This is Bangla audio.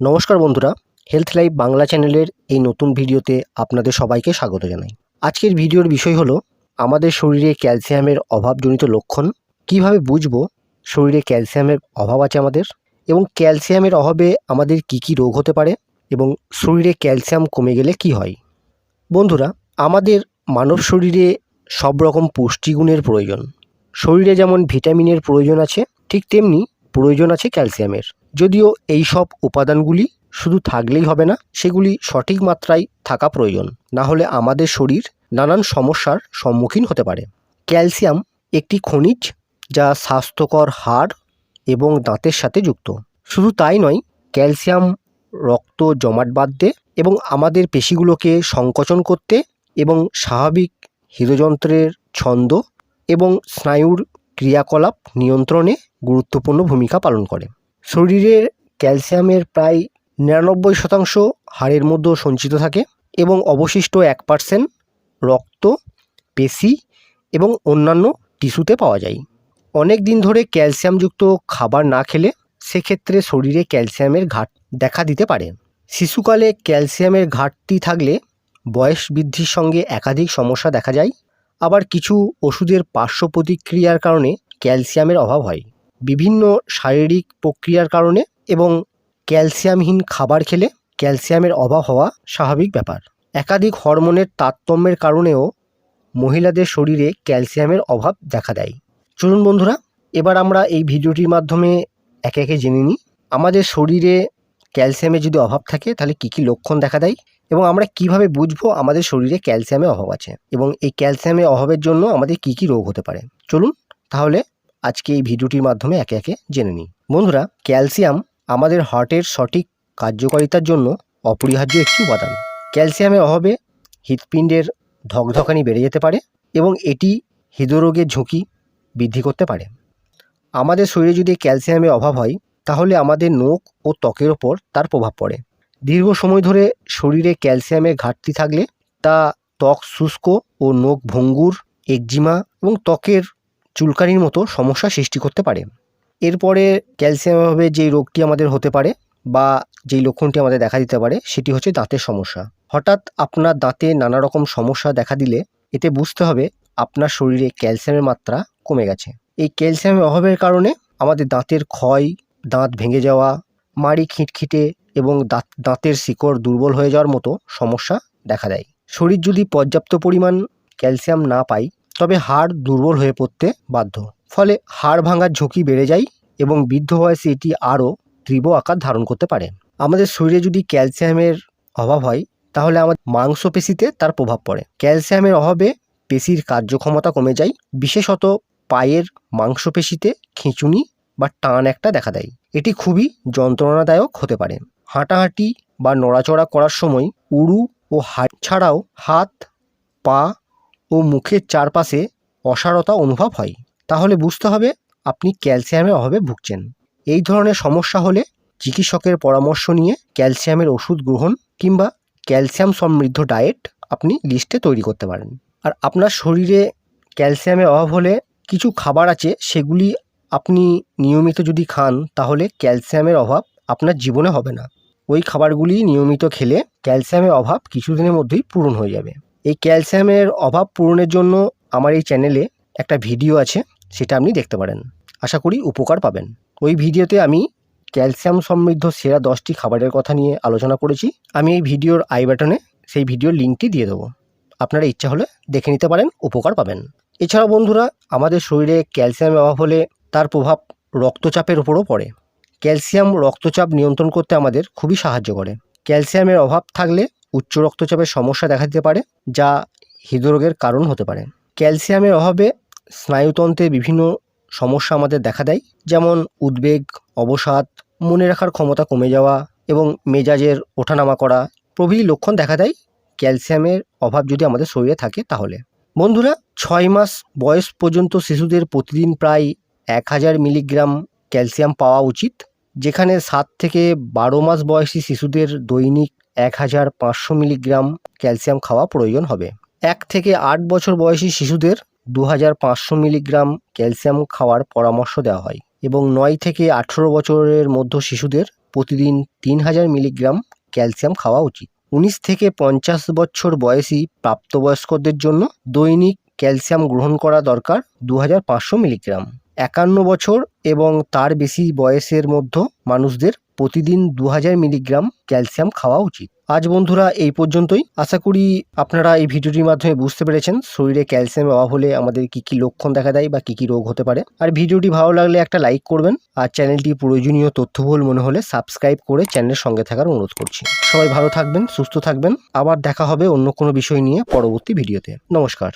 নমস্কার বন্ধুরা হেলথ লাইফ বাংলা চ্যানেলের এই নতুন ভিডিওতে আপনাদের সবাইকে স্বাগত জানাই। আজকের ভিডিওর বিষয় হলো, আমাদের শরীরে ক্যালসিয়ামের অভাবজনিত লক্ষণ, কীভাবে বুঝব শরীরে ক্যালসিয়ামের অভাব আছে আমাদের, এবং ক্যালসিয়ামের অভাবে আমাদের কি কি রোগ হতে পারে, এবং শরীরে ক্যালসিয়াম কমে গেলে কি হয়? বন্ধুরা, আমাদের মানব শরীরে সব রকম পুষ্টিগুণের প্রয়োজন। শরীরে যেমন ভিটামিনের প্রয়োজন আছে, ঠিক তেমনি প্রয়োজন আছে ক্যালসিয়ামের। যদিও এই সব উপাদানগুলি শুধু থাকলেই হবে না, সেগুলি সঠিক মাত্রায় থাকা প্রয়োজন। না হলে আমাদের শরীর নানান সমস্যার সম্মুখীন হতে পারে। ক্যালসিয়াম একটি খনিজ যা স্বাস্থ্যকর হাড় এবং দাঁতের সাথে যুক্ত। শুধু তাই নয়, ক্যালসিয়াম রক্ত জমাট বাঁধতে এবং আমাদের পেশিগুলোকে সংকোচন করতে এবং স্বাভাবিক হৃদযন্ত্রের ছন্দ এবং স্নায়ুর ক্রিয়াকলাপ নিয়ন্ত্রণে গুরুত্বপূর্ণ ভূমিকা পালন করে। শরীরের ক্যালসিয়ামের প্রায় নিরানব্বই শতাংশ হাড়ের মধ্যে সঞ্চিত থাকে এবং অবশিষ্ট এক পার্সেন্ট রক্ত, পেশি এবং অন্যান্য টিস্যুতে পাওয়া যায়। অনেক দিন ধরে ক্যালসিয়ামযুক্ত খাবার না খেলে সেক্ষেত্রে শরীরে ক্যালসিয়ামের ঘাট দেখা দিতে পারে। শিশুকালে ক্যালসিয়ামের ঘাটতি থাকলে বয়স বৃদ্ধির সঙ্গে একাধিক সমস্যা দেখা যায়। আবার কিছু ওষুধের পার্শ্ব প্রতিক্রিয়ার কারণে ক্যালসিয়ামের অভাব হয়। বিভিন্ন শারীরিক প্রক্রিয়ার কারণে এবং ক্যালসিয়ামহীন খাবার খেলে ক্যালসিয়ামের অভাব হওয়া স্বাভাবিক ব্যাপার। একাধিক হরমোনের তারতম্যের কারণেও মহিলাদের শরীরে ক্যালসিয়ামের অভাব দেখা দেয়। চলুন বন্ধুরা, এবার আমরা এই ভিডিওটির মাধ্যমে একে একে জেনে নিই। আমাদের শরীরে ক্যালসিয়ামের যদি অভাব থাকে, তাহলে কী কী লক্ষণ দেখা দেয় এবং আমরা কীভাবে বুঝব আমাদের শরীরে ক্যালসিয়ামের অভাব আছে এবং এই ক্যালসিয়ামের অভাবের জন্য আমাদের কী কী রোগ হতে পারে? চলুন তাহলে আজকে এই ভিডিওটির মাধ্যমে একে একে জেনে নিই। বন্ধুরা, ক্যালসিয়াম আমাদের হার্টের সঠিক কার্যকারিতার জন্য অপরিহার্য একটি উপাদান। ক্যালসিয়ামের অভাবে হৃৎপিণ্ডের ধকধকানি বেড়ে যেতে পারে এবং এটি হৃদরোগের ঝুঁকি বৃদ্ধি করতে পারে। আমাদের শরীরে যদি ক্যালসিয়ামের অভাব হয়, তাহলে আমাদের নখ ও ত্বকের ওপর তার প্রভাব পড়ে। দীর্ঘ সময় ধরে শরীরে ক্যালসিয়ামের ঘাটতি থাকলে তা ত্বক শুষ্ক ও নখ ভঙ্গুর, একজিমা এবং ত্বকের চুলকানির মতো সমস্যা সৃষ্টি করতে পারে। এরপরে ক্যালসিয়াম অভাবে যেই রোগটি আমাদের হতে পারে বা যেই লক্ষণটি আমাদের দেখা দিতে পারে, সেটি হচ্ছে দাঁতের সমস্যা। হঠাৎ আপনার দাঁতে নানা রকম সমস্যা দেখা দিলে এতে বুঝতে হবে আপনার শরীরে ক্যালসিয়ামের মাত্রা কমে গেছে। এই ক্যালসিয়ামের অভাবের কারণে আমাদের দাঁতের ক্ষয়, দাঁত ভেঙে যাওয়া, মাড়ি খিটখিটে এবং দাঁত, দাঁতের শিকড় দুর্বল হয়ে যাওয়ার মতো সমস্যা দেখা দেয়। শরীর যদি পর্যাপ্ত পরিমাণ ক্যালসিয়াম না পায় তবে হাড় দুর্বল হয়ে পড়তে বাধ্য। ফলে হাড় ভাঙার ঝুঁকি বেড়ে যায় এবং বৃদ্ধ বয়সে এটি আরও তীব্র আকার ধারণ করতে পারে। আমাদের শরীরে যদি ক্যালসিয়ামের অভাব হয়, তাহলে আমাদের মাংসপেশিতে তার প্রভাব পড়ে। ক্যালসিয়ামের অভাবে পেশির কার্যক্ষমতা কমে যায়, বিশেষত পায়ের মাংসপেশিতে খিঁচুনি বা টান একটা দেখা দেয়। এটি খুবই যন্ত্রণাদায়ক হতে পারে। হাঁটাহাঁটি বা নড়াচড়া করার সময় উড়ু ও হাত ছাড়াও হাত, পা ও মুখের চারপাশে অসারতা অনুভব হয়। তাহলে বুঝতে হবে আপনি ক্যালসিয়ামের অভাবে ভুগছেন। এই ধরনের সমস্যা হলে চিকিৎসকের পরামর্শ নিয়ে ক্যালসিয়ামের ওষুধ গ্রহণ কিংবা ক্যালসিয়াম সমৃদ্ধ ডায়েট আপনি লিস্টে তৈরি করতে পারেন। আর আপনার শরীরে ক্যালসিয়ামের অভাব হলে কিছু খাবার আছে, সেগুলি আপনি নিয়মিত যদি খান, তাহলে ক্যালসিয়ামের অভাব আপনার জীবনে হবে না। ওই খাবারগুলি নিয়মিত খেলে ক্যালসিয়ামের অভাব কিছুদিনের মধ্যেই পূরণ হয়ে যাবে। এই ক্যালসিয়ামের অভাব পূরণের জন্য আমার এই চ্যানেলে একটা ভিডিও আছে, সেটা আপনি দেখতে পারেন। আশা করি উপকার পাবেন। ওই ভিডিওতে আমি ক্যালসিয়াম সমৃদ্ধ সেরা দশটি খাবারের কথা নিয়ে আলোচনা করেছি। আমি এই ভিডিওর আই বাটনে সেই ভিডিওর লিঙ্কটি দিয়ে দেবো। আপনারা ইচ্ছা হলে দেখে নিতে পারেন, উপকার পাবেন। এছাড়াও বন্ধুরা, আমাদের শরীরে ক্যালসিয়ামের অভাব হলে তার প্রভাব রক্তচাপের উপরও পড়ে। ক্যালসিয়াম রক্তচাপ নিয়ন্ত্রণ করতে আমাদের খুবই সাহায্য করে। ক্যালসিয়ামের অভাব থাকলে উচ্চ রক্তচাপের সমস্যা দেখা দিতে পারে, যা হৃদরোগের কারণ হতে পারে। ক্যালসিয়ামের অভাবে স্নায়ুতন্ত্রে বিভিন্ন সমস্যা আমাদের দেখা দেয়, যেমন উদ্বেগ, অবসাদ, মনে রাখার ক্ষমতা কমে যাওয়া এবং মেজাজের ওঠানামা করা প্রভৃতি লক্ষণ দেখা দেয় ক্যালসিয়ামের অভাব যদি আমাদের শরীরে থাকে তাহলে। বন্ধুরা, ছয় মাস বয়স পর্যন্ত শিশুদের প্রতিদিন প্রায় এক হাজার মিলিগ্রাম ক্যালসিয়াম পাওয়া উচিত, যেখানে সাত থেকে বারো মাস বয়সী শিশুদের দৈনিক এক হাজার পাঁচশো মিলিগ্রাম ক্যালসিয়াম খাওয়া প্রয়োজন হবে। এক থেকে আট বছর বয়সী শিশুদের দু হাজার পাঁচশো মিলিগ্রাম ক্যালসিয়াম খাওয়ার পরামর্শ দেওয়া হয় এবং নয় থেকে আঠেরো বছরের মধ্য শিশুদের প্রতিদিন তিন হাজার মিলিগ্রাম ক্যালসিয়াম খাওয়া উচিত। উনিশ থেকে পঞ্চাশ বছর বয়সী প্রাপ্তবয়স্কদের জন্য দৈনিক ক্যালসিয়াম গ্রহণ করা দরকার দু হাজার পাঁচশো মিলিগ্রাম। একান্ন বছর এবং তার বেশি বয়সের মধ্য মানুষদের প্রতিদিন দু হাজার মিলিগ্রাম ক্যালসিয়াম খাওয়া উচিত। আজ বন্ধুরা এই পর্যন্তই। আশা করি আপনারা এই ভিডিওটির মাধ্যমে বুঝতে পেরেছেন শরীরে ক্যালসিয়ামের অভাব হলে আমাদের কি কি লক্ষণ দেখা দেয় বা কি কি রোগ হতে পারে। আর ভিডিওটি ভালো লাগলে একটা লাইক করবেন। আর চ্যানেলটি প্রয়োজনীয় তথ্যবহুল মনে হলে সাবস্ক্রাইব করে চ্যানেলের সঙ্গে থাকার অনুরোধ করছি। সবাই ভালো থাকবেন, সুস্থ থাকবেন। আবার দেখা হবে অন্য কোনো বিষয় নিয়ে পরবর্তী ভিডিওতে। নমস্কার।